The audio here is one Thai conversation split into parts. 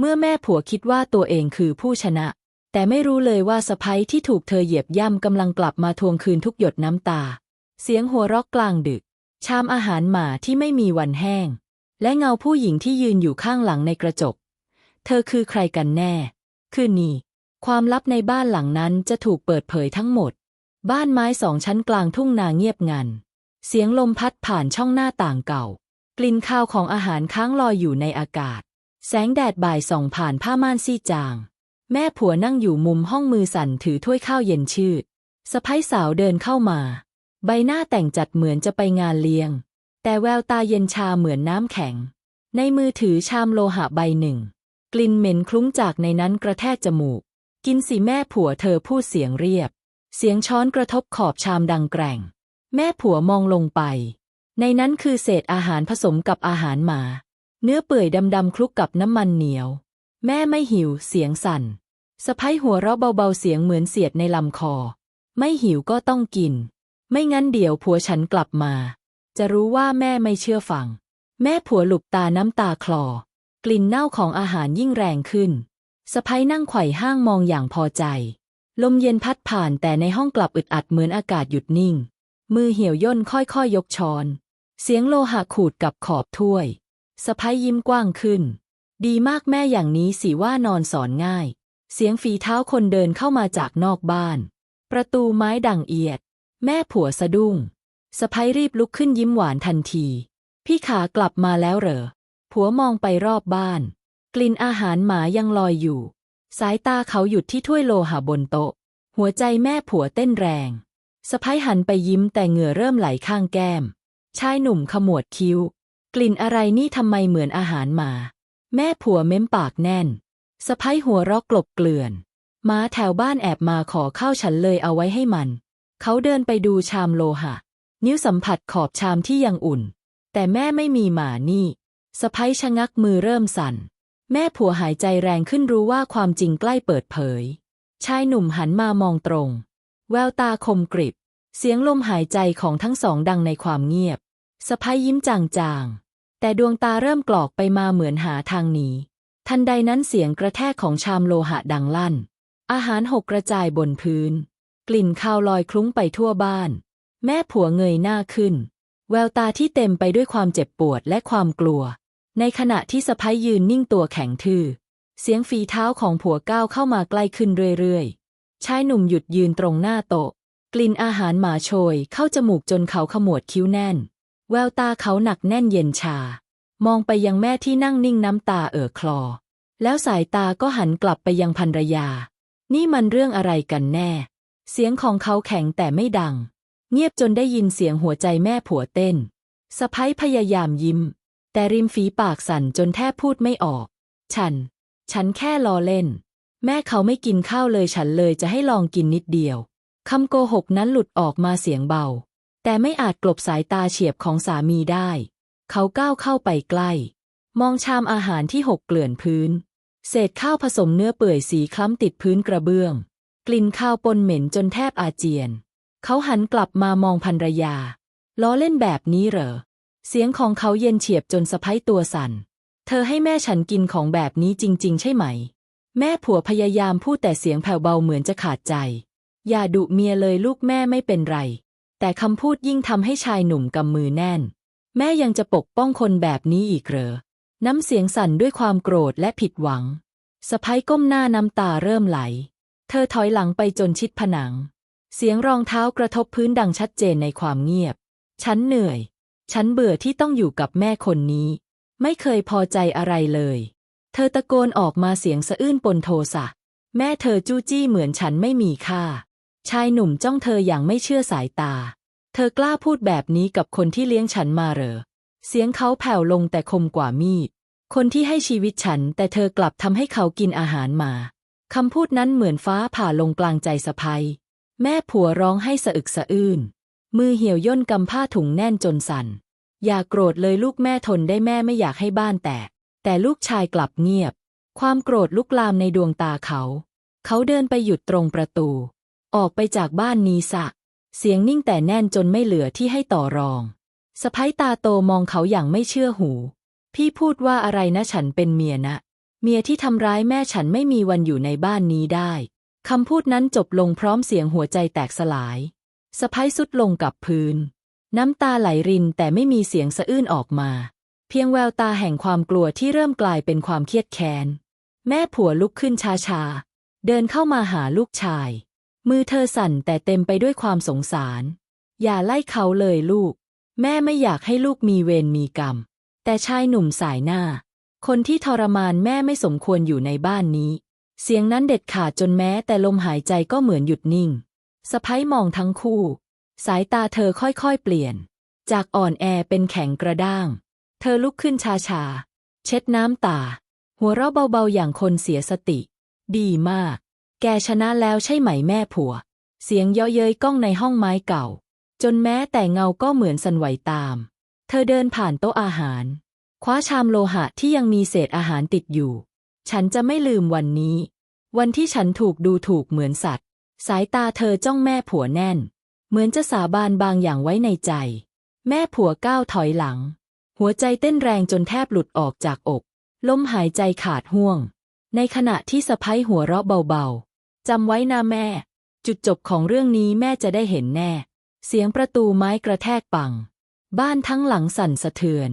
เมื่อแม่ผัวคิดว่าตัวเองคือผู้ชนะ แต่ไม่รู้เลยว่าสะพ้ยที่ถูกเธอเหยียบย่ำกำลังกลับมาทวงคืนทุกหยดน้ำตา เสียงหัวเราะกลางดึก ชามอาหารหมาที่ไม่มีวันแห้ง และเงาผู้หญิงที่ยืนอยู่ข้างหลังในกระจก เธอคือใครกันแน่ คือนี่ความลับในบ้านหลังนั้นจะถูกเปิดเผยทั้งหมด บ้านไม้สองชั้นกลางทุ่งนาเงียบงัน เสียงลมพัดผ่านช่องหน้าต่างเก่า กลิ่นข้าวของอาหารค้างลอยอยู่ในอากาศ แสงแดดบ่ายส่องผ่านผ้าม่านซีจาง แม่ผัวนั่งอยู่มุมห้องมือสั่นถือถ้วยข้าวเย็นชืดสะพ้ยสาวเดินเข้ามา ใบหน้าแต่งจัดเหมือนจะไปงานเลี้ยง แต่แววตาเย็นชาเหมือนน้ำแข็ง ในมือถือชามโลหะใบหนึ่ง กลิ่นเหม็นคลุ้งจากในนั้นกระแทกจมูก กินสิแม่ผัวเธอพูดเสียงเรียบ เสียงช้อนกระทบขอบชามดังแกร่ง แม่ผัวมองลงไป ในนั้นคือเศษอาหารผสมกับอาหารหมา เนื้อเปื่อยดำๆคลุกกับน้ำมันเหนียว แม่ไม่หิว เสียงสั่นสะพ้ยหัวเราะเบาๆเสียงเหมือนเสียดในลำคอ ไม่หิวก็ต้องกิน ไม่งั้นเดี๋ยวผัวฉันกลับมา จะรู้ว่าแม่ไม่เชื่อฟัง แม่ผัวหลุบตาน้ำตาคลอ กลิ่นเน่าของอาหารยิ่งแรงขึ้นสะพ้ยนั่งไขว่ห้างมองอย่างพอใจ ลมเย็นพัดผ่านแต่ในห้องกลับอึดอัดเหมือนอากาศหยุดนิ่ง มือเหี่ยวย่นค่อยๆยยกช้อน เสียงโลหะขูดกับขอบถ้วย สะพ้ยยิ้มกว้างขึ้น ดีมากแม่อย่างนี้สิว่านอนสอนง่าย เสียงฝีเท้าคนเดินเข้ามาจากนอกบ้าน ประตูไม้ดังเอียด แม่ผัวสะดุ้งสะพ้ยรีบลุกขึ้นยิ้มหวานทันที พี่ขากลับมาแล้วเหรอ ผัวมองไปรอบบ้าน กลิ่นอาหารหมายังลอยอยู่ สายตาเขาหยุดที่ถ้วยโลหะบนโต๊ะ หัวใจแม่ผัวเต้นแรงสะพ้ยหันไปยิ้มแต่เหงื่อเริ่มไหลข้างแก้ม ชายหนุ่มขมวดคิ้ว กลิ่นอะไรนี่ทำไมเหมือนอาหารหมา แม่ผัวเม้มปากแน่นสะพ้ยหัวรอกกลบเกลื่อน ม้าแถวบ้านแอบมาขอข้าวฉันเลยเอาไว้ให้มัน เขาเดินไปดูชามโลหะ นิ้วสัมผัสขอบชามที่ยังอุ่น แต่แม่ไม่มีหมานี่สะพ้ยชะงักมือเริ่มสั่น แม่ผัวหายใจแรงขึ้นรู้ว่าความจริงใกล้เปิดเผย ชายหนุ่มหันมามองตรง แววตาคมกริบ เสียงลมหายใจของทั้งสองดังในความเงียบสะพ้ยยิ้มจางๆ แต่ดวงตาเริ่มกรอกไปมาเหมือนหาทางหนี ทันใดนั้นเสียงกระแทกของชามโลหะดังลั่น อาหารหกกระจายบนพื้น กลิ่นคาวลอยคลุ้งไปทั่วบ้าน แม่ผัวเงยหน้าขึ้น แววตาที่เต็มไปด้วยความเจ็บปวดและความกลัว ในขณะที่สะพ้ยยืนนิ่งตัวแข็งทื่อ เสียงฝีเท้าของผัวก้าวเข้ามาใกล้ขึ้นเรื่อยๆ ชายหนุ่มหยุดยืนตรงหน้าโต๊ะ กลิ่นอาหารหมาโชยเข้าจมูกจนเขาขมวดคิ้วแน่น แววตาเขาหนักแน่นเย็นชา มองไปยังแม่ที่นั่งนิ่งน้ำตาเอ่อคลอ แล้วสายตาก็หันกลับไปยังภรรยา นี่มันเรื่องอะไรกันแน่ เสียงของเขาแข็งแต่ไม่ดัง เงียบจนได้ยินเสียงหัวใจแม่ผัวเต้นสะพ้ยพยายามยิ้ม แต่ริมฝีปากสั่นจนแทบพูดไม่ออก ฉัน ฉันแค่ล้อเล่น แม่เขาไม่กินข้าวเลยฉันเลยจะให้ลองกินนิดเดียวคำโกหกนั้นหลุดออกมาเสียงเบา แต่ไม่อาจกลบสายตาเฉียบของสามีได้ เขาก้าวเข้าไปใกล้ มองชามอาหารที่หกเกลื่อนพื้น เศษข้าวผสมเนื้อเปื่อยสีคล้ำติดพื้นกระเบื้อง กลิ่นข้าวปนเหม็นจนแทบอาเจียน เขาหันกลับมามองภรรยา ล้อเล่นแบบนี้เหรอ เสียงของเขาเย็นเฉียบจนสะพ้ยตัวสั่น เธอให้แม่ฉันกินของแบบนี้จริง ๆ ใช่ไหม แม่ผัวพยายามพูดแต่เสียงแผ่วเบาเหมือนจะขาดใจ อย่าดุเมียเลยลูกแม่ไม่เป็นไร แต่คำพูดยิ่งทำให้ชายหนุ่มกำมือแน่น แม่ยังจะปกป้องคนแบบนี้อีกเหรอ น้ำเสียงสั่นด้วยความโกรธและผิดหวังสะพ้ยก้มหน้าน้ำตาเริ่มไหล เธอถอยหลังไปจนชิดผนัง เสียงรองเท้ากระทบพื้นดังชัดเจนในความเงียบ ฉันเหนื่อย ฉันเบื่อที่ต้องอยู่กับแม่คนนี้ ไม่เคยพอใจอะไรเลย เธอตะโกนออกมาเสียงสะอื้นปนโทสะ แม่เธอจู้จี้เหมือนฉันไม่มีค่า ชายหนุ่มจ้องเธออย่างไม่เชื่อสายตา เธอกล้าพูดแบบนี้กับคนที่เลี้ยงฉันมาเหรอ เสียงเขาแผ่วลงแต่คมกว่ามีด คนที่ให้ชีวิตฉัน แต่เธอกลับทำให้เขากินอาหารมา คำพูดนั้นเหมือนฟ้าผ่าลงกลางใจสะพ้ยแม่ผัวร้องให้สะอึกสะอื้น มือเหี่ยวย่นกำผ้าถุงแน่นจนสัน่น อย่าโกรธเลยลูกแม่ทนได้แม่ไม่อยากให้บ้านแตก แต่ลูกชายกลับเงียบ ความโกรธลุกลามในดวงตาเขา เขาเดินไปหยุดตรงประตู ออกไปจากบ้านนี้สะ เสียงนิ่งแต่แน่นจนไม่เหลือที่ให้ต่อรองสะพ้ยตาโตมองเขาอย่างไม่เชื่อหู พี่พูดว่าอะไรนะฉันเป็นเมียนะ เมียที่ทำร้ายแม่ฉันไม่มีวันอยู่ในบ้านนี้ได้คำพูดนั้นจบลงพร้อมเสียงหัวใจแตกสลายสะพ้ายสุดลงกับพื้น น้ำตาไหลรินแต่ไม่มีเสียงสะอื้นออกมา เพียงแววตาแห่งความกลัวที่เริ่มกลายเป็นความเครียดแค้น แม่ผัวลุกขึ้นช้าๆ เดินเข้ามาหาลูกชาย มือเธอสั่นแต่เต็มไปด้วยความสงสาร อย่าไล่เขาเลยลูก แม่ไม่อยากให้ลูกมีเวรมีกรรม แต่ชายหนุ่มสายหน้า คนที่ทรมานแม่ไม่สมควรอยู่ในบ้านนี้ เสียงนั้นเด็ดขาดจนแม้แต่ลมหายใจก็เหมือนหยุดนิ่งสะพ้ายมองทั้งคู่ สายตาเธอค่อยๆเปลี่ยน จากอ่อนแอเป็นแข็งกระด้าง เธอลุกขึ้นช้าๆ เช็ดน้ำตา หัวเราะเบาๆอย่างคนเสียสติ ดีมาก กชนะแล้วใช่ไหมแม่ผัว เสียงเยาะเย้ยก้องในห้องไม้เก่า จนแม้แต่เงาก็เหมือนสันไหวตาม เธอเดินผ่านโต๊ะอาหาร คว้าชามโลหะที่ยังมีเศษอาหารติดอยู่ ฉันจะไม่ลืมวันนี้ วันที่ฉันถูกดูถูกเหมือนสัตว์ สายตาเธอจ้องแม่ผัวแน่น เหมือนจะสาบานบางอย่างไว้ในใจ แม่ผัวก้าวถอยหลัง หัวใจเต้นแรงจนแทบหลุดออกจากอกลมหายใจขาดห่วง ในขณะที่สะพ้ยหัวเราะเบาๆ จำไว้นะแม่ จุดจบของเรื่องนี้แม่จะได้เห็นแน่ เสียงประตูไม้กระแทกปัง บ้านทั้งหลังสั่นสะเทือน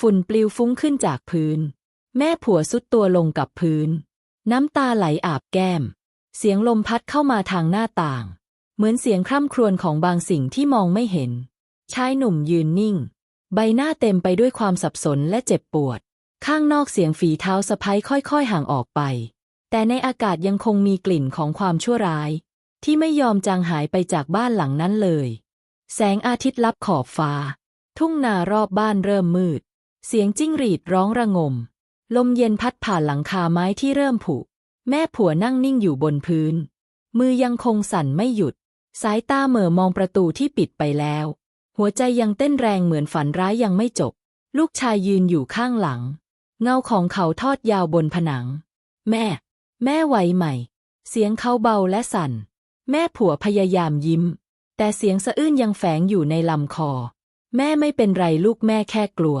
ฝุ่นปลิวฟุ้งขึ้นจากพื้น แม่ผัวสุดตัวลงกับพื้น น้ำตาไหลอาบแก้ม เสียงลมพัดเข้ามาทางหน้าต่าง เหมือนเสียงคร่ำครวญของบางสิ่งที่มองไม่เห็น ชายหนุ่มยืนนิ่ง ใบหน้าเต็มไปด้วยความสับสนและเจ็บปวด ข้างนอกเสียงฝีเท้าสะพ้ยค่อยๆห่างออกไป แต่ในอากาศยังคงมีกลิ่นของความชั่วร้าย ที่ไม่ยอมจางหายไปจากบ้านหลังนั้นเลย แสงอาทิตย์ลับขอบฟ้า ทุ่งนารอบบ้านเริ่มมืด เสียงจิ้งหรีดร้องระงม ลมเย็นพัดผ่านหลังคาไม้ที่เริ่มผุ แม่ผัวนั่งนิ่งอยู่บนพื้น มือยังคงสั่นไม่หยุด สายตาเหม่อมองประตูที่ปิดไปแล้ว หัวใจยังเต้นแรงเหมือนฝันร้ายยังไม่จบ ลูกชายยืนอยู่ข้างหลัง เงาของเขาทอดยาวบนผนัง แม่ แม่ไหวไหม เสียงเขาเบาและสั่น แม่ผัวพยายามยิ้ม แต่เสียงสะอื้นยังแฝงอยู่ในลำคอ แม่ไม่เป็นไรลูกแม่แค่กลัว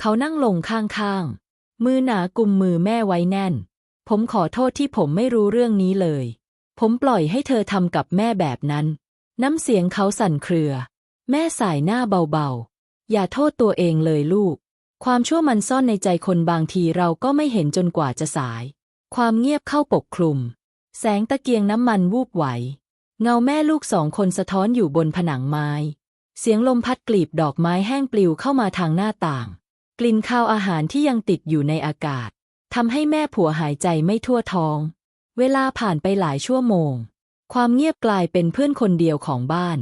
เขานั่งลงข้างๆ มือหนากุมมือแม่ไว้แน่น ผมขอโทษที่ผมไม่รู้เรื่องนี้เลย ผมปล่อยให้เธอทำกับแม่แบบนั้น น้ำเสียงเขาสั่นเครือ แม่สายหน้าเบาๆ อย่าโทษตัวเองเลยลูก ความชั่วมันซ่อนในใจคนบางทีเราก็ไม่เห็นจนกว่าจะสาย ความเงียบเข้าปกคลุม แสงตะเกียงน้ำมันวูบไหว เงาแม่ลูกสองคนสะท้อนอยู่บนผนังไม้ เสียงลมพัดกลีบดอกไม้แห้งปลิวเข้ามาทางหน้าต่าง กลิ่นข้าวอาหารที่ยังติดอยู่ในอากาศทำให้แม่ผัวหายใจไม่ทั่วท้อง เวลาผ่านไปหลายชั่วโมง ความเงียบกลายเป็นเพื่อนคนเดียวของบ้าน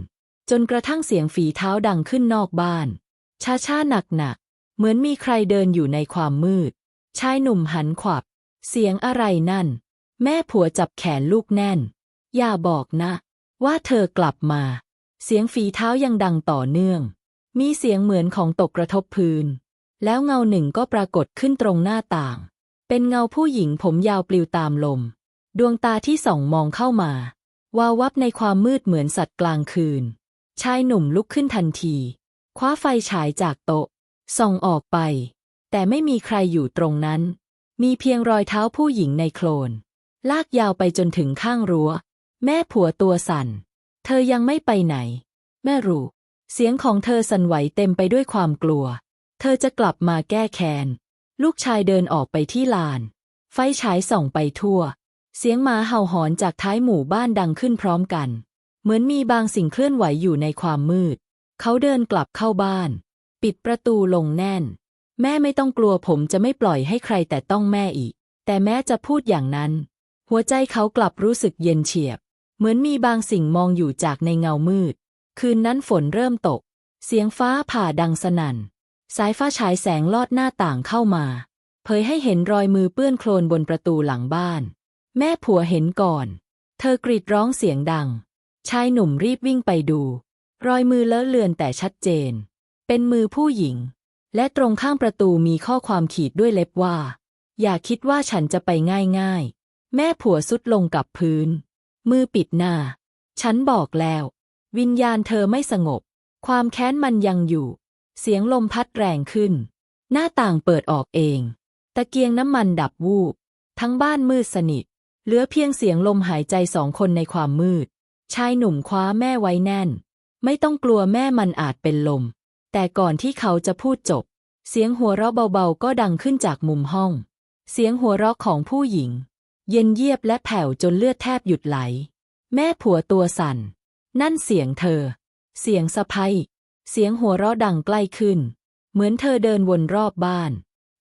จนกระทั่งเสียงฝีเท้าดังขึ้นนอกบ้าน ช้าช้าหนักหนักๆเหมือนมีใครเดินอยู่ในความมืด ชายหนุ่มหันขวับ เสียงอะไรนั่น แม่ผัวจับแขนลูกแน่น อย่าบอกนะ ว่าเธอกลับมา เสียงฝีเท้ายังดังต่อเนื่อง มีเสียงเหมือนของตกกระทบพื้น แล้วเงาหนึ่งก็ปรากฏขึ้นตรงหน้าต่าง เป็นเงาผู้หญิงผมยาวปลิวตามลม ดวงตาที่ส่องมองเข้ามาวาววับในความมืดเหมือนสัตว์กลางคืน ชายหนุ่มลุกขึ้นทันที คว้าไฟฉายจากโต๊ะส่องออกไป แต่ไม่มีใครอยู่ตรงนั้น มีเพียงรอยเท้าผู้หญิงในโคลน ลากยาวไปจนถึงข้างรั้ว แม่ผัวตัวสั่น เธอยังไม่ไปไหน แม่รู้ เสียงของเธอสั่นไหวเต็มไปด้วยความกลัว เธอจะกลับมาแก้แค้น ลูกชายเดินออกไปที่ลาน ไฟฉายส่องไปทั่ว เสียงหมาเห่าหอนจากท้ายหมู่บ้านดังขึ้นพร้อมกัน เหมือนมีบางสิ่งเคลื่อนไหวอยู่ในความมืด เขาเดินกลับเข้าบ้าน ปิดประตูลงแน่น แม่ไม่ต้องกลัวผมจะไม่ปล่อยให้ใครแต่ต้องแม่อีก แต่แม้จะพูดอย่างนั้น หัวใจเขากลับรู้สึกเย็นเฉียบ เหมือนมีบางสิ่งมองอยู่จากในเงามืด คืนนั้นฝนเริ่มตก เสียงฟ้าผ่าดังสนั่น สายฟ้าฉายแสงลอดหน้าต่างเข้ามา เผยให้เห็นรอยมือเปื้อนโคลนบนประตูหลังบ้าน แม่ผัวเห็นก่อน เธอกรีดร้องเสียงดัง ชายหนุ่มรีบวิ่งไปดู รอยมือเลอะเลือนแต่ชัดเจน เป็นมือผู้หญิง และตรงข้างประตูมีข้อความขีดด้วยเล็บว่า อย่าคิดว่าฉันจะไปง่ายๆ แม่ผัวสุดลงกับพื้น มือปิดหน้า ฉันบอกแล้ว วิญญาณเธอไม่สงบ ความแค้นมันยังอยู่ เสียงลมพัดแรงขึ้น หน้าต่างเปิดออกเอง ตะเกียงน้ำมันดับวูบ ทั้งบ้านมืดสนิท เหลือเพียงเสียงลมหายใจสองคนในความมืด ชายหนุ่มคว้าแม่ไว้แน่น ไม่ต้องกลัวแม่มันอาจเป็นลม แต่ก่อนที่เขาจะพูดจบ เสียงหัวเราะเบาๆ ก็ดังขึ้นจากมุมห้อง เสียงหัวเราะของผู้หญิง เย็นเยียบและแผ่วจนเลือดแทบหยุดไหล แม่ผัวตัวสั่น นั่นเสียงเธอ เสียงสะพ้ยเสียงหัวเราะดังใกล้ขึ้น เหมือนเธอเดินวนรอบบ้าน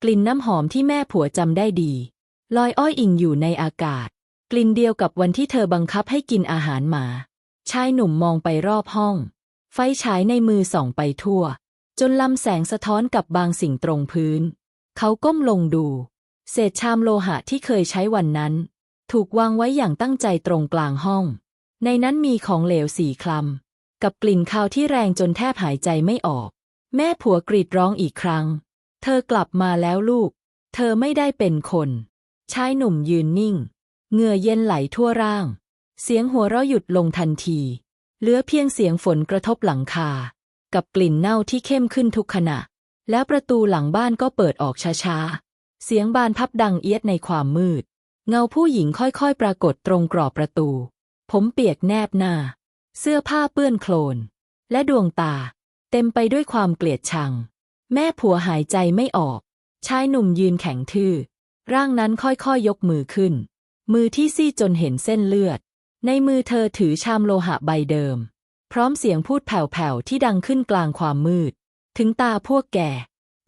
กลิ่นน้ำหอมที่แม่ผัวจำได้ดี ลอยอ้อยอิงอยู่ในอากาศ กลิ่นเดียวกับวันที่เธอบังคับให้กินอาหารหมา ชายหนุ่มมองไปรอบห้อง ไฟฉายในมือส่องไปทั่ว จนลำแสงสะท้อนกับบางสิ่งตรงพื้น เขาก้มลงดู เศษชามโลหะที่เคยใช้วันนั้น ถูกวางไว้อย่างตั้งใจตรงกลางห้อง ในนั้นมีของเหลวสีคลำกับกลิ่นคาวที่แรงจนแทบหายใจไม่ออก แม่ผัวกรีดร้องอีกครั้ง เธอกลับมาแล้วลูก เธอไม่ได้เป็นคนชายหนุ่มยืนนิ่ง เหงื่อเย็นไหลทั่วร่าง เสียงหัวเราะหยุดลงทันที เหลือเพียงเสียงฝนกระทบหลังคา กับกลิ่นเน่าที่เข้มขึ้นทุกขณะ แล้วประตูหลังบ้านก็เปิดออกช้าๆ เสียงบานพับดังเอียดในความมืด เงาผู้หญิงค่อยๆ ปรากฏตรงกรอบประตู ผมเปียกแนบหน้า เสื้อผ้าเปื้อนโคลน และดวงตา เต็มไปด้วยความเกลียดชัง แม่ผัวหายใจไม่ออก ชายหนุ่มยืนแข็งทื่อ ร่างนั้นค่อยๆยยกมือขึ้น มือที่ซี่จนเห็นเส้นเลือด ในมือเธอถือชามโลหะใบเดิม พร้อมเสียงพูดแผ่วๆที่ดังขึ้นกลางความมืด ถึงตาพวกแก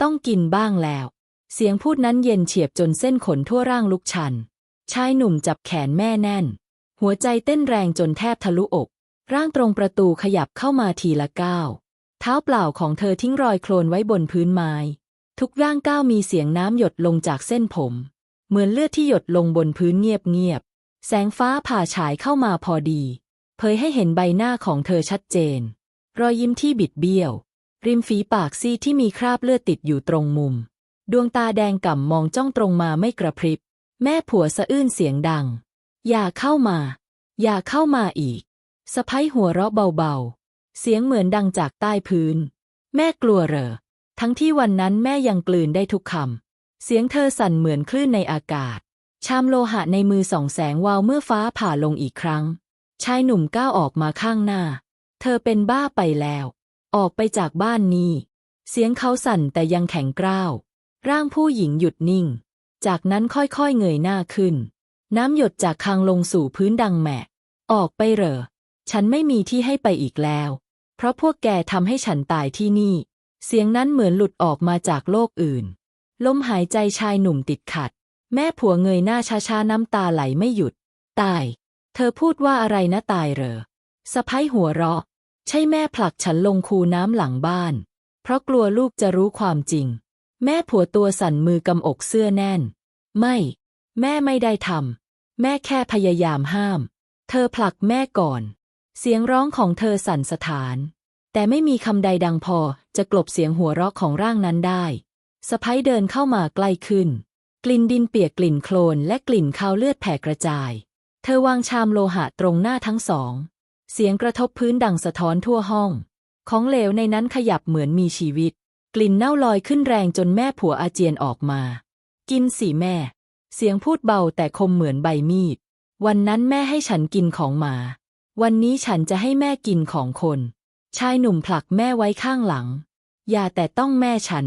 ต้องกินบ้างแล้ว เสียงพูดนั้นเย็นเฉียบจนเส้นขนทั่วร่างลุกชัน ชายหนุ่มจับแขนแม่แน่น หัวใจเต้นแรงจนแทบทะลุอก ร่างตรงประตูขยับเข้ามาทีละก้าว เท้าเปล่าของเธอทิ้งรอยโคลนไว้บนพื้นไม้ ทุกร่างก้าวมีเสียงน้ำหยดลงจากเส้นผม เหมือนเลือดที่หยดลงบนพื้นเงียบๆ แสงฟ้าผ่าฉายเข้ามาพอดี เผยให้เห็นใบหน้าของเธอชัดเจน รอยยิ้มที่บิดเบี้ยว ริมฝีปากซีที่มีคราบเลือดติดอยู่ตรงมุม ดวงตาแดงก่ำมองจ้องตรงมาไม่กระพริบ แม่ผัวสะอื้นเสียงดัง อย่าเข้ามา อย่าเข้ามาอีกสะพ้ยหัวเราะเบาๆ เสียงเหมือนดังจากใต้พื้น แม่กลัวเหรอ ทั้งที่วันนั้นแม่ยังกลืนได้ทุกคำ เสียงเธอสั่นเหมือนคลื่นในอากาศ ชามโลหะในมือส่องแสงวาวเมื่อฟ้าผ่าลงอีกครั้ง ชายหนุ่มก้าวออกมาข้างหน้า เธอเป็นบ้าไปแล้ว ออกไปจากบ้านนี้ เสียงเขาสั่นแต่ยังแข็งกร้าว ร่างผู้หญิงหยุดนิ่ง จากนั้นค่อยๆเงยหน้าขึ้น น้ำหยดจากคางลงสู่พื้นดังแหมะออกไปเหรอ ฉันไม่มีที่ให้ไปอีกแล้ว เพราะพวกแกทำให้ฉันตายที่นี่ เสียงนั้นเหมือนหลุดออกมาจากโลกอื่น ลมหายใจชายหนุ่มติดขัด แม่ผัวเงยหน้าช้าๆน้ำตาไหลไม่หยุด ตาย เธอพูดว่าอะไรนะตายเหรอสะพ้ยหัวเราะ ใช่แม่ผลักฉันลงคูน้ำหลังบ้าน เพราะกลัวลูกจะรู้ความจริง แม่ผัวตัวสั่นมือกำอกเสื้อแน่น ไม่ แม่ไม่ได้ทำแม่แค่พยายามห้าม เธอผลักแม่ก่อน เสียงร้องของเธอสั่นสถาน แต่ไม่มีคำใดดังพอจะกลบเสียงหัวเราะของร่างนั้นได้สะพ้ยเดินเข้ามาใกล้ขึ้น กลิ่นดินเปียกกลิ่นโคลนและกลิ่นคาวเลือดแผ่กระจาย เธอวางชามโลหะตรงหน้าทั้งสอง เสียงกระทบพื้นดังสะท้อนทั่วห้อง ของเหลวในนั้นขยับเหมือนมีชีวิต กลิ่นเน่าลอยขึ้นแรงจนแม่ผัวอาเจียนออกมา กินสิแม่ เสียงพูดเบาแต่คมเหมือนใบมีด วันนั้นแม่ให้ฉันกินของหมา วันนี้ฉันจะให้แม่กินของคน ชายหนุ่มผลักแม่ไว้ข้างหลัง อย่าแต่ต้องแม่ฉัน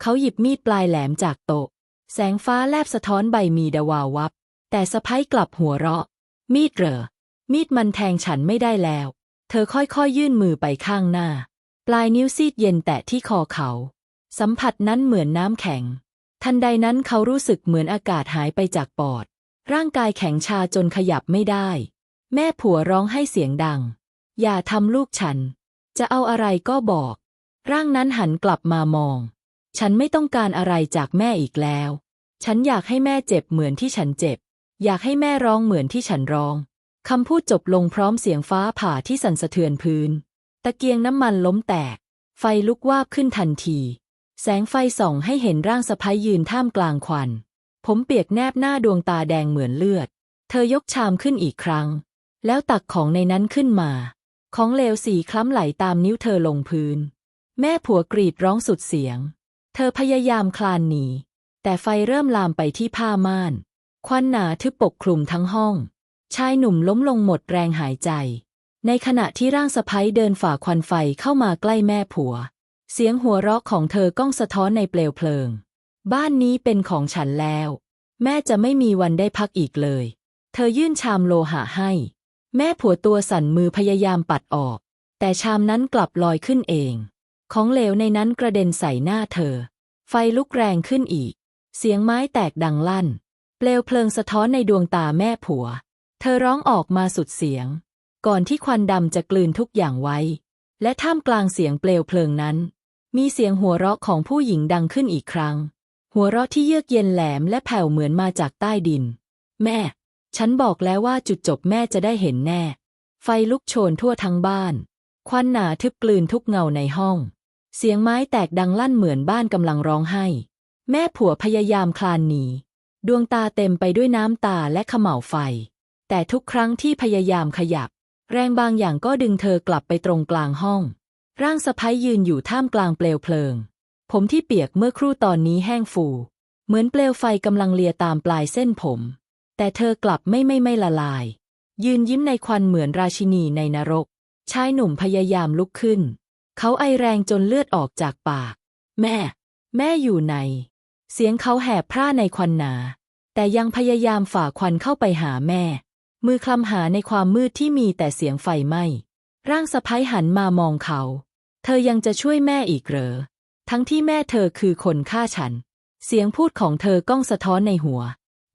เขาหยิบมีดปลายแหลมจากโต๊ะ แสงฟ้าแลบสะท้อนใบมีดาวาวับ แต่สะพ้ายกลับหัวเราะ มีดเหรอ มีดมันแทงฉันไม่ได้แล้ว เธอค่อยๆยื่นมือไปข้างหน้า ปลายนิ้วซีดเย็นแตะที่คอเขา สัมผัสนั้นเหมือนน้ำแข็ง ทันใดนั้นเขารู้สึกเหมือนอากาศหายไปจากปอด ร่างกายแข็งชาจนขยับไม่ได้ แม่ผัวร้องให้เสียงดัง อย่าทำลูกฉัน จะเอาอะไรก็บอก ร่างนั้นหันกลับมามอง ฉันไม่ต้องการอะไรจากแม่อีกแล้ว ฉันอยากให้แม่เจ็บเหมือนที่ฉันเจ็บ อยากให้แม่ร้องเหมือนที่ฉันร้อง คำพูดจบลงพร้อมเสียงฟ้าผ่าที่สั่นสะเทือนพื้น ตะเกียงน้ำมันล้มแตก ไฟลุกวาบขึ้นทันที แสงไฟส่องให้เห็นร่างสะพ้ยยืนท่ามกลางควัน ผมเปียกแนบหน้าดวงตาแดงเหมือนเลือด เธอยกชามขึ้นอีกครั้ง แล้วตักของในนั้นขึ้นมา ของเลวสีคล้ำไหลตามนิ้วเธอลงพื้น แม่ผัวกรีดร้องสุดเสียง เธอพยายามคลานหนี แต่ไฟเริ่มลามไปที่ผ้าม่าน ควันหนาทึบปกคลุมทั้งห้อง ชายหนุ่มล้มลงหมดแรงหายใจ ในขณะที่ร่างสะพ้ยเดินฝ่าควันไฟเข้ามาใกล้แม่ผัว เสียงหัวเราะของเธอก้องสะท้อนในเปลวเพลิง บ้านนี้เป็นของฉันแล้ว แม่จะไม่มีวันได้พักอีกเลย เธอยื่นชามโลหะให้ แม่ผัวตัวสั่นมือพยายามปัดออก แต่ชามนั้นกลับลอยขึ้นเอง ของเหลวในนั้นกระเด็นใส่หน้าเธอ ไฟลุกแรงขึ้นอีก เสียงไม้แตกดังลั่น เปลวเพลิงสะท้อนในดวงตาแม่ผัว เธอร้องออกมาสุดเสียง ก่อนที่ควันดำจะกลืนทุกอย่างไว้ และท่ามกลางเสียงเปลวเพลิงนั้น มีเสียงหัวเราะของผู้หญิงดังขึ้นอีกครั้ง หัวเราะที่เยือกเย็นแหลมและแผ่วเหมือนมาจากใต้ดิน แม่ ฉันบอกแล้วว่าจุดจบแม่จะได้เห็นแน่ ไฟลุกโชนทั่วทั้งบ้าน ควันหนาทึบกลืนทุกเงาในห้อง เสียงไม้แตกดังลั่นเหมือนบ้านกำลังร้องไห้ แม่ผัวพยายามคลานหนี ดวงตาเต็มไปด้วยน้ำตาและเขม่าวไฟ แต่ทุกครั้งที่พยายามขยับ แรงบางอย่างก็ดึงเธอกลับไปตรงกลางห้อง ร่างสะพ้ยยืนอยู่ท่ามกลางเปลวเพลิง ผมที่เปียกเมื่อครู่ตอนนี้แห้งฟู เหมือนเปลวไฟกำลังเลียตามปลายเส้นผม แต่เธอกลับไม่ไม่ไม่ละลาย ยืนยิ้มในควันเหมือนราชินีในนรก ชายหนุ่มพยายามลุกขึ้น เขาไอแรงจนเลือดออกจากปาก แม่ แม่อยู่ไหน เสียงเขาแหบพร่าในควันหนา แต่ยังพยายามฝ่าควันเข้าไปหาแม่ มือคลำหาในความมืดที่มีแต่เสียงไฟไหม้ร่างสะพ้ยหันมามองเขา เธอยังจะช่วยแม่อีกเหรอ ทั้งที่แม่เธอคือคนฆ่าฉัน เสียงพูดของเธอก้องสะท้อนในหัว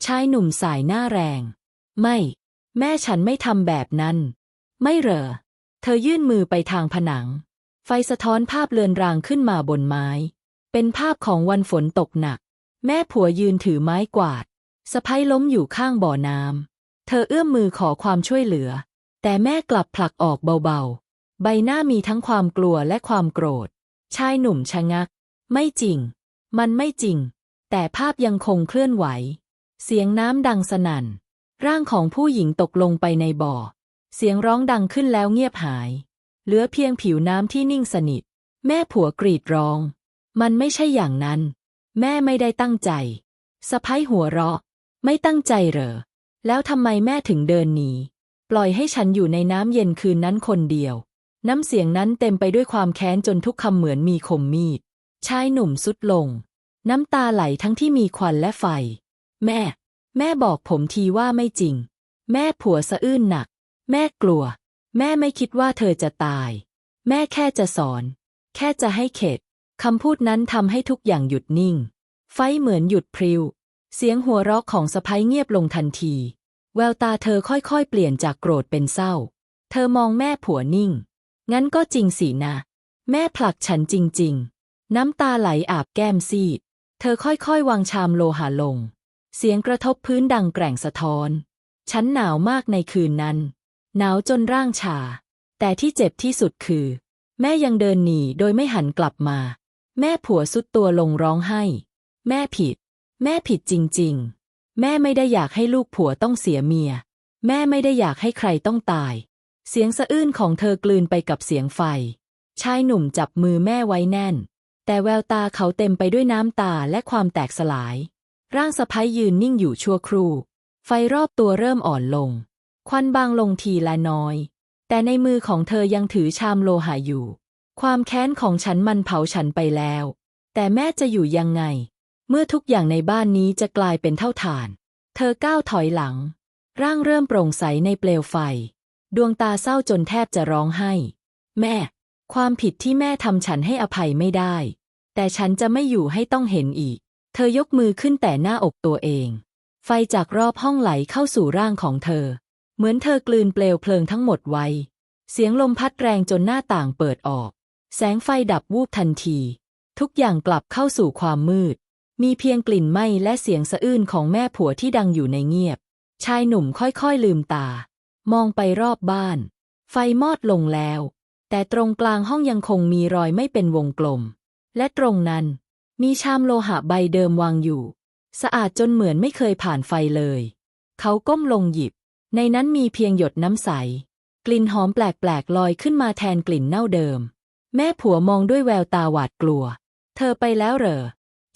ชายหนุ่มสายหน้าแรง ไม่ แม่ฉันไม่ทำแบบนั้น ไม่เหรอ เธอยื่นมือไปทางผนัง ไฟสะท้อนภาพเลือนรางขึ้นมาบนไม้ เป็นภาพของวันฝนตกหนัก แม่ผัวยืนถือไม้กวาดสะพ้ยล้มอยู่ข้างบ่อน้ำ เธอเอื้อมมือขอความช่วยเหลือ แต่แม่กลับผลักออกเบาๆ ใบหน้ามีทั้งความกลัวและความโกรธ ชายหนุ่มชะงัก ไม่จริง มันไม่จริง แต่ภาพยังคงเคลื่อนไหว เสียงน้ำดังสนั่น ร่างของผู้หญิงตกลงไปในบ่อ เสียงร้องดังขึ้นแล้วเงียบหาย เหลือเพียงผิวน้ำที่นิ่งสนิท แม่ผัวกรีดร้อง มันไม่ใช่อย่างนั้น แม่ไม่ได้ตั้งใจสะพ้ายหัวเราะ ไม่ตั้งใจเหรอ แล้วทำไมแม่ถึงเดินหนี ปล่อยให้ฉันอยู่ในน้ำเย็นคืนนั้นคนเดียว น้ำเสียงนั้นเต็มไปด้วยความแค้นจนทุกคำเหมือนมีคมมีด ชายหนุ่มสุดลง น้ำตาไหลทั้งที่มีควันและไฟ แม่ แม่บอกผมทีว่าไม่จริง แม่ผัวสะอื้นหนัก แม่กลัว แม่ไม่คิดว่าเธอจะตาย แม่แค่จะสอน แค่จะให้เข็ดคำพูดนั้นทำให้ทุกอย่างหยุดนิ่ง ไฟเหมือนหยุดพริ้ว เสียงหัวเราะของสะพ้ยเงียบลงทันที แววตาเธอค่อยๆ เปลี่ยนจากโกรธเป็นเศร้า เธอมองแม่ผัวนิ่ง งั้นก็จริงสินะ แม่ผลักฉันจริง ๆ น้ำตาไหลอาบแก้มซีด เธอค่อยๆ วางชามโลหะลง เสียงกระทบพื้นดังแกร่งสะท้อน ฉันหนาวมากในคืนนั้น หนาวจนร่างชา แต่ที่เจ็บที่สุดคือ แม่ยังเดินหนีโดยไม่หันกลับมา แม่ผัวสุดตัวลงร้องไห้ แม่ผิด แม่ผิดจริง ๆ แม่ไม่ได้อยากให้ลูกผัวต้องเสียเมีย แม่ไม่ได้อยากให้ใครต้องตาย เสียงสะอื้นของเธอกลืนไปกับเสียงไฟ ชายหนุ่มจับมือแม่ไว้แน่น แต่แววตาเขาเต็มไปด้วยน้ำตาและความแตกสลาย ร่างสะพ้ยยืนนิ่งอยู่ชั่วครู่ ไฟรอบตัวเริ่มอ่อนลง ควันบางลงทีละน้อย แต่ในมือของเธอยังถือชามโลหะอยู่ ความแค้นของฉันมันเผาฉันไปแล้ว แต่แม่จะอยู่ยังไง เมื่อทุกอย่างในบ้านนี้จะกลายเป็นเท่าฐาน เธอก้าวถอยหลัง ร่างเริ่มโปร่งใสในเปลวไฟ ดวงตาเศร้าจนแทบจะร้องไห้ แม่ ความผิดที่แม่ทำฉันให้อภัยไม่ได้ แต่ฉันจะไม่อยู่ให้ต้องเห็นอีก เธอยกมือขึ้นแต่หน้าอกตัวเอง ไฟจากรอบห้องไหลเข้าสู่ร่างของเธอ เหมือนเธอกลืนเปลวเพลิงทั้งหมดไว้ เสียงลมพัดแรงจนหน้าต่างเปิดออก แสงไฟดับวูบทันที ทุกอย่างกลับเข้าสู่ความมืด มีเพียงกลิ่นไหม้และเสียงสะอื้นของแม่ผัวที่ดังอยู่ในเงียบ ชายหนุ่มค่อยๆลืมตา มองไปรอบบ้าน ไฟมอดลงแล้ว แต่ตรงกลางห้องยังคงมีรอยไม่เป็นวงกลม และตรงนั้น มีชามโลหะใบเดิมวางอยู่ สะอาดจนเหมือนไม่เคยผ่านไฟเลย เขาก้มลงหยิบ ในนั้นมีเพียงหยดน้ำใส กลิ่นหอมแปลกๆลอยขึ้นมาแทนกลิ่นเน่าเดิม แม่ผัวมองด้วยแววตาหวาดกลัว เธอไปแล้วเหรอ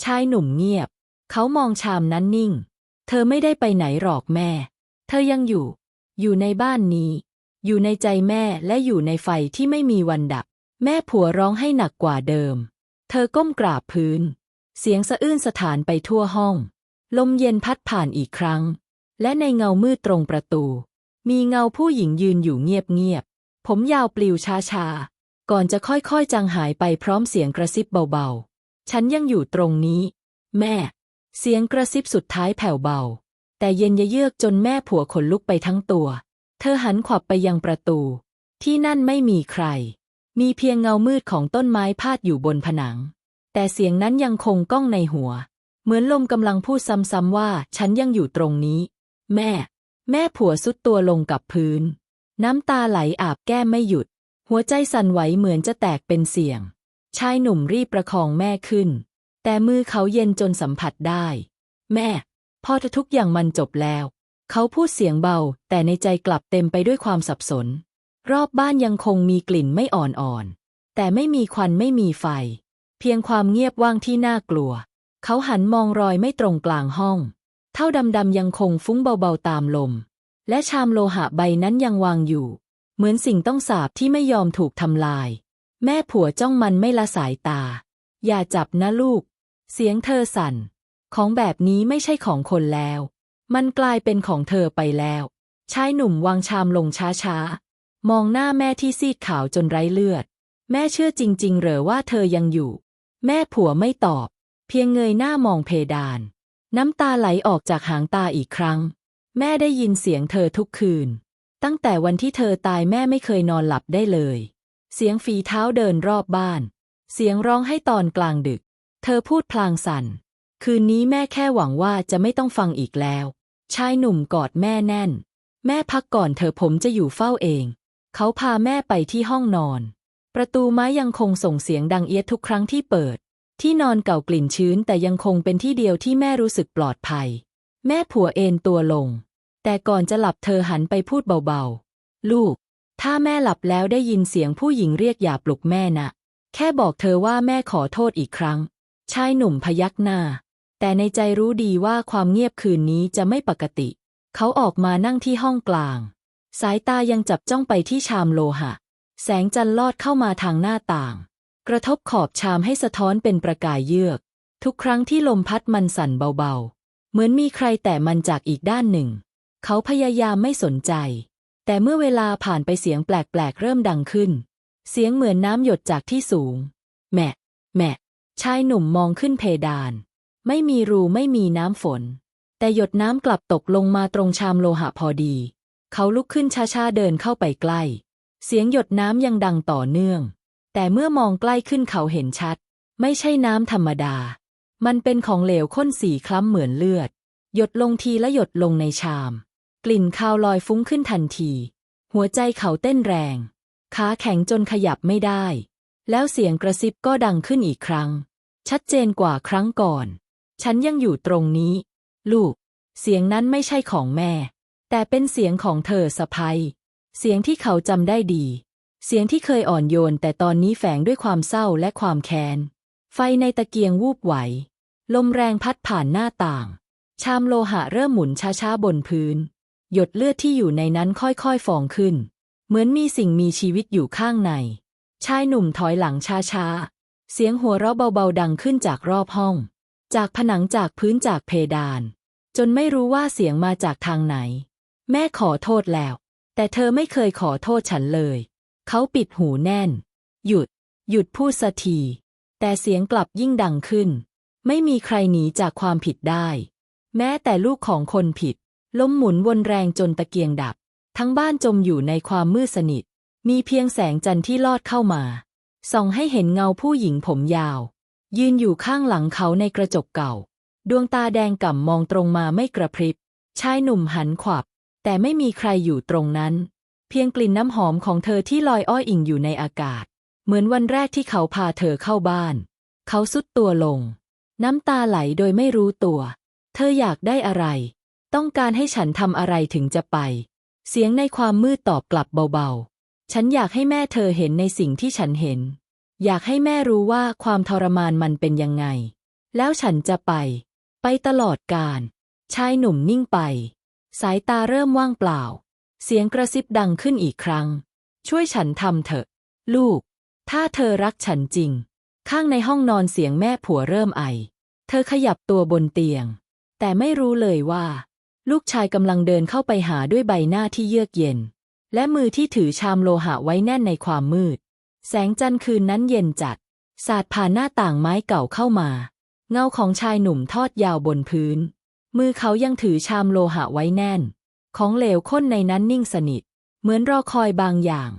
ชายหนุ่มเงียบ เขามองชามนั้นนิ่ง เธอไม่ได้ไปไหนหรอกแม่ เธอยังอยู่ อยู่ในบ้านนี้ อยู่ในใจแม่และอยู่ในไฟที่ไม่มีวันดับ แม่ผัวร้องให้หนักกว่าเดิม เธอก้มกราบพื้น เสียงสะอื้นสถานไปทั่วห้อง ลมเย็นพัดผ่านอีกครั้ง และในเงามืดตรงประตู มีเงาผู้หญิงยืนอยู่เงียบๆ ผมยาวปลิวช้าๆ ก่อนจะค่อยๆ จางหายไปพร้อมเสียงกระซิบเบาๆ ฉันยังอยู่ตรงนี้ แม่ เสียงกระซิบสุดท้ายแผ่วเบา แต่เย็นเยือกจนแม่ผัวขนลุกไปทั้งตัว เธอหันขวับไปยังประตู ที่นั่นไม่มีใคร มีเพียงเงามืดของต้นไม้พาดอยู่บนผนัง แต่เสียงนั้นยังคงก้องในหัว เหมือนลมกำลังพูดซ้ำๆว่า ฉันยังอยู่ตรงนี้ แม่ แม่ผัวสุดตัวลงกับพื้น น้ำตาไหลอาบแก้มไม่หยุด หัวใจสั่นไหวเหมือนจะแตกเป็นเสียง ชายหนุ่มรีบประคองแม่ขึ้น แต่มือเขาเย็นจนสัมผัสได้ แม่พอทุกอย่างมันจบแล้ว เขาพูดเสียงเบา แต่ในใจกลับเต็มไปด้วยความสับสน รอบบ้านยังคงมีกลิ่นไม่อ่อนๆแต่ไม่มีควันไม่มีไฟ เพียงความเงียบว่างที่น่ากลัว เขาหันมองรอยไม่ตรงกลางห้อง เท่าดำๆยังคงฟุ้งเบาๆตามลม และชามโลหะใบนั้นยังวางอยู่ เหมือนสิ่งต้องสาบที่ไม่ยอมถูกทำลาย แม่ผัวจ้องมันไม่ละสายตา อย่าจับนะลูก เสียงเธอสั่น ของแบบนี้ไม่ใช่ของคนแล้ว มันกลายเป็นของเธอไปแล้ว ชายหนุ่มวางชามลงช้าๆ มองหน้าแม่ที่ซีดขาวจนไร้เลือด แม่เชื่อจริง ๆ เหรอว่าเธอยังอยู่ แม่ผัวไม่ตอบ เพียงเงยหน้ามองเพดาน น้ำตาไหลออกจากหางตาอีกครั้ง แม่ได้ยินเสียงเธอทุกคืน ตั้งแต่วันที่เธอตายแม่ไม่เคยนอนหลับได้เลย เสียงฝีเท้าเดินรอบบ้าน เสียงร้องให้ตอนกลางดึก เธอพูดพลางสั่น คืนนี้แม่แค่หวังว่าจะไม่ต้องฟังอีกแล้ว ชายหนุ่มกอดแม่แน่น แม่พักก่อนเธอผมจะอยู่เฝ้าเอง เขาพาแม่ไปที่ห้องนอน ประตูไม้ยังคงส่งเสียงดังเอียดทุกครั้งที่เปิด ที่นอนเก่ากลิ่นชื้นแต่ยังคงเป็นที่เดียวที่แม่รู้สึกปลอดภัย แม่ผัวเอนตัวลง แต่ก่อนจะหลับเธอหันไปพูดเบาๆ ลูก ถ้าแม่หลับแล้วได้ยินเสียงผู้หญิงเรียกอย่าปลุกแม่นะ แค่บอกเธอว่าแม่ขอโทษอีกครั้ง ชายหนุ่มพยักหน้า แต่ในใจรู้ดีว่าความเงียบคืนนี้จะไม่ปกติ เขาออกมานั่งที่ห้องกลาง สายตายังจับจ้องไปที่ชามโลหะ แสงจันทร์ลอดเข้ามาทางหน้าต่าง กระทบขอบชามให้สะท้อนเป็นประกายเยือก ทุกครั้งที่ลมพัดมันสั่นเบาๆ เหมือนมีใครแต่มันจากอีกด้านหนึ่ง เขาพยายามไม่สนใจ แต่เมื่อเวลาผ่านไปเสียงแปลกๆ เริ่มดังขึ้น เสียงเหมือนน้ำหยดจากที่สูง แมะ แมะ ชายหนุ่มมองขึ้นเพดาน ไม่มีรูไม่มีน้ำฝน แต่หยดน้ำกลับตกลงมาตรงชามโลหะพอดี เขาลุกขึ้นช้าๆเดินเข้าไปใกล้ เสียงหยดน้ำยังดังต่อเนื่อง แต่เมื่อมองใกล้ขึ้นเขาเห็นชัด ไม่ใช่น้ำธรรมดา มันเป็นของเหลวข้นสีคล้ำเหมือนเลือด หยดลงทีละหยดลงในชาม กลิ่นคาวลอยฟุ้งขึ้นทันที หัวใจเขาเต้นแรง ขาแข็งจนขยับไม่ได้ แล้วเสียงกระซิบก็ดังขึ้นอีกครั้ง ชัดเจนกว่าครั้งก่อน ฉันยังอยู่ตรงนี้ ลูก เสียงนั้นไม่ใช่ของแม่ แต่เป็นเสียงของเธอสะพายเสียงที่เขาจำได้ดี เสียงที่เคยอ่อนโยนแต่ตอนนี้แฝงด้วยความเศร้าและความแค้น ไฟในตะเกียงวูบไหว ลมแรงพัดผ่านหน้าต่าง ชามโลหะเริ่มหมุนช้าๆบนพื้น หยดเลือดที่อยู่ในนั้นค่อยๆฟองขึ้น เหมือนมีสิ่งมีชีวิตอยู่ข้างใน ชายหนุ่มถอยหลังช้าๆ เสียงหัวเราะเบาๆดังขึ้นจากรอบห้อง จากผนังจากพื้นจากเพดาน จนไม่รู้ว่าเสียงมาจากทางไหน แม่ขอโทษแล้ว แต่เธอไม่เคยขอโทษฉันเลย เขาปิดหูแน่น หยุด หยุดพูดสักที แต่เสียงกลับยิ่งดังขึ้น ไม่มีใครหนีจากความผิดได้ แม้แต่ลูกของคนผิด ล้มหมุนวนแรงจนตะเกียงดับ ทั้งบ้านจมอยู่ในความมืดสนิท มีเพียงแสงจันทร์ที่ลอดเข้ามาส่องให้เห็นเงาผู้หญิงผมยาว ยืนอยู่ข้างหลังเขาในกระจกเก่า ดวงตาแดงก่ำมองตรงมาไม่กระพริบ ชายหนุ่มหันขวับ แต่ไม่มีใครอยู่ตรงนั้น พียงกลิ่นน้ำหอมของเธอที่ลอยอ้อยอิงอยู่ในอากาศ เหมือนวันแรกที่เขาพาเธอเข้าบ้าน เขาสุดตัวลง น้ำตาไหลโดยไม่รู้ตัว เธออยากได้อะไร ต้องการให้ฉันทำอะไรถึงจะไป เสียงในความมืดตอบกลับเบาๆ ฉันอยากให้แม่เธอเห็นในสิ่งที่ฉันเห็น อยากให้แม่รู้ว่าความทรมานมันเป็นยังไง แล้วฉันจะไป ไปตลอดกาลชายหนุ่มนิ่งไป สายตาเริ่มว่างเปล่า เสียงกระซิบดังขึ้นอีกครั้ง ช่วยฉันทำเถอะ ลูก ถ้าเธอรักฉันจริง ข้างในห้องนอนเสียงแม่ผัวเริ่มไอ เธอขยับตัวบนเตียง แต่ไม่รู้เลยว่า ลูกชายกำลังเดินเข้าไปหาด้วยใบหน้าที่เยือกเย็น และมือที่ถือชามโลหะไว้แน่นในความมืด แสงจันทร์คืนนั้นเย็นจัด สาดผ่านหน้าต่างไม้เก่าเข้ามา เงาของชายหนุ่มทอดยาวบนพื้น มือเขายังถือชามโลหะไว้แน่น ของเหลวข้นในนั้นนิ่งสนิท เหมือนรอคอยบางอย่าง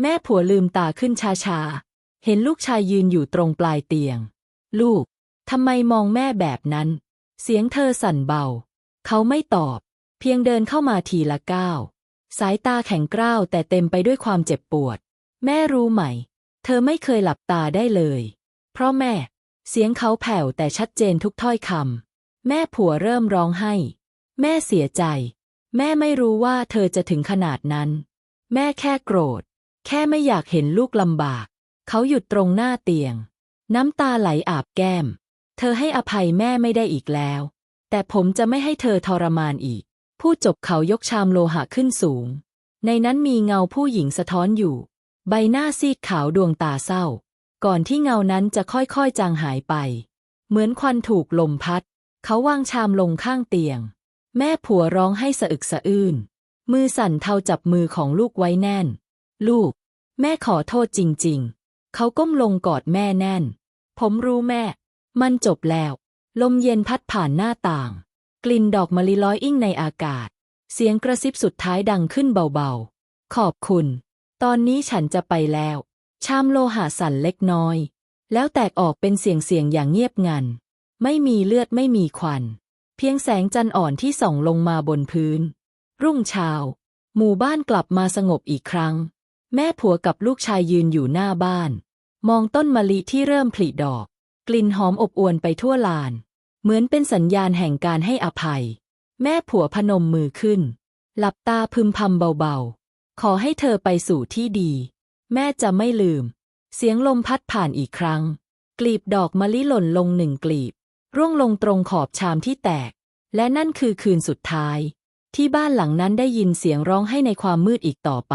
แม่ผัวลืมตาขึ้นช้าๆ เห็นลูกชายยืนอยู่ตรงปลายเตียง ลูก ทำไมมองแม่แบบนั้น เสียงเธอสั่นเบา เขาไม่ตอบ เพียงเดินเข้ามาทีละก้าว สายตาแข็งกร้าวแต่เต็มไปด้วยความเจ็บปวด แม่รู้ไหม เธอไม่เคยหลับตาได้เลย เพราะแม่ เสียงเขาแผ่วแต่ชัดเจนทุกถ้อยคำแม่ผัวเริ่มร้องไห้ แม่เสียใจ แม่ไม่รู้ว่าเธอจะถึงขนาดนั้น แม่แค่โกรธ แค่ไม่อยากเห็นลูกลำบาก เขาหยุดตรงหน้าเตียง น้ำตาไหลอาบแก้ม เธอให้อภัยแม่ไม่ได้อีกแล้ว แต่ผมจะไม่ให้เธอทรมานอีกพูดจบเขายกชามโลหะขึ้นสูง ในนั้นมีเงาผู้หญิงสะท้อนอยู่ ใบหน้าซีดขาวดวงตาเศร้า ก่อนที่เงานั้นจะค่อยๆจางหายไป เหมือนควันถูกลมพัด เขาวางชามลงข้างเตียง แม่ผัวร้องให้สะอึกสะอื้น มือสั่นเทาจับมือของลูกไว้แน่น ลูก แม่ขอโทษจริง ๆ เขาก้มลงกอดแม่แน่น ผมรู้แม่ มันจบแล้ว ลมเย็นพัดผ่านหน้าต่าง กลิ่นดอกมะลิลอยอิ่งในอากาศ เสียงกระซิบสุดท้ายดังขึ้นเบาๆ ขอบคุณ ตอนนี้ฉันจะไปแล้ว ชามโลหะสั่นเล็กน้อย แล้วแตกออกเป็นเสียงเสียงอย่างเงียบงัน ไม่มีเลือดไม่มีควัน เพียงแสงจันทร์อ่อนที่ส่องลงมาบนพื้น รุ่งเช้า หมู่บ้านกลับมาสงบอีกครั้ง แม่ผัวกับลูกชายยืนอยู่หน้าบ้าน มองต้นมะลิที่เริ่มผลิดอก กลิ่นหอมอบอวลไปทั่วลาน เหมือนเป็นสัญญาณแห่งการให้อภัย แม่ผัวพนมมือขึ้น หลับตาพึมพำเบาๆ ขอให้เธอไปสู่ที่ดี แม่จะไม่ลืม เสียงลมพัดผ่านอีกครั้ง กลีบดอกมะลิหล่นลงหนึ่งกลีบ ร่วงลงตรงขอบชามที่แตก และนั่นคือคืนสุดท้าย ที่บ้านหลังนั้นได้ยินเสียงร้องให้ในความมืดอีกต่อไป